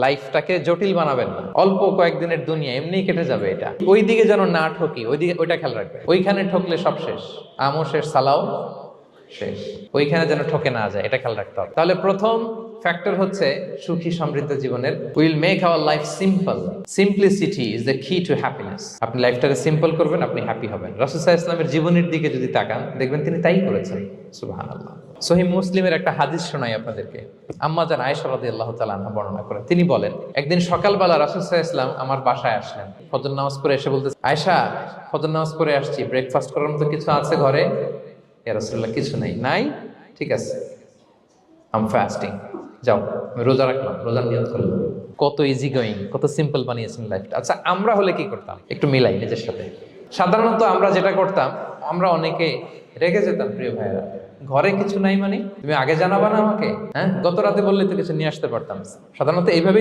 লাইফটাকে জটিল বানাবেন না। অল্প কয়েকদিনের দুনিয়া এমনি কেটে যাবে এটা। ওই দিকে যেন না ঠকি ওই দিকে ওইটা খেয়াল রাখবে ওইখানে ঠকলে সব শেষ। আমও শেষ সালাও। শেষ। ওইখানে যেন ঠকে না যায়, এটা খেয়াল রাখতে হবে। তাহলে প্রথম ফ্যাক্টর হচ্ছে সুখী সমৃদ্ধ জীবনের will make our life simple. Simplicity is the key to happiness আপনি লাইফটাকে সিম্পল করবেন, আপনি হ্যাপি হবেন। রাসুসাহ ইসলামের জীবনের দিকে যদি তাকান, দেখবেন তিনি তাই করেছেন। সুবাহান আল্লাহ সহি মুসলিমের একটা হাদিস শোনাই আপনাদেরকে। আম্মা জান আয়েশা রাদিয়াল্লাহু তাআলা আনহা বর্ণনা করেন। তিনি বলেন, একদিন সকালবেলা রাসূলুল্লাহ ইসলাম আমার বাসায় আসলেন। ফজর নামাজ পড়ে এসে বলতে আয়েশা, ফজর নামাজ পড়ে আসছি ব্রেকফাস্ট করার মতো কিছু আছে ঘরে? রাসূলুল্লাহ, কিছু নাই। নাই? ঠিক আছে। আম ফাস্টিং যাও, আমি রোজা রাখলাম, রোজা নিয়ত করলাম। কত ইজি গোয়িং কত সিম্পল বানিয়েছেন লাইফটা আচ্ছা আমরা হলে কি করতাম? একটু মিলাই, নিজের সাথে। সাধারণত আমরা যেটা করতাম, আমরা অনেকে রেগে যেতাম, প্রিয় ভাইয়েরা। ঘরে কিছু নাই মানে? তুমি আগে জানাবা না আমাকে? হ্যাঁ? গত রাতে বললে তো কিছু নিয়ে আসতে পারতাম সাধারণত এইভাবেই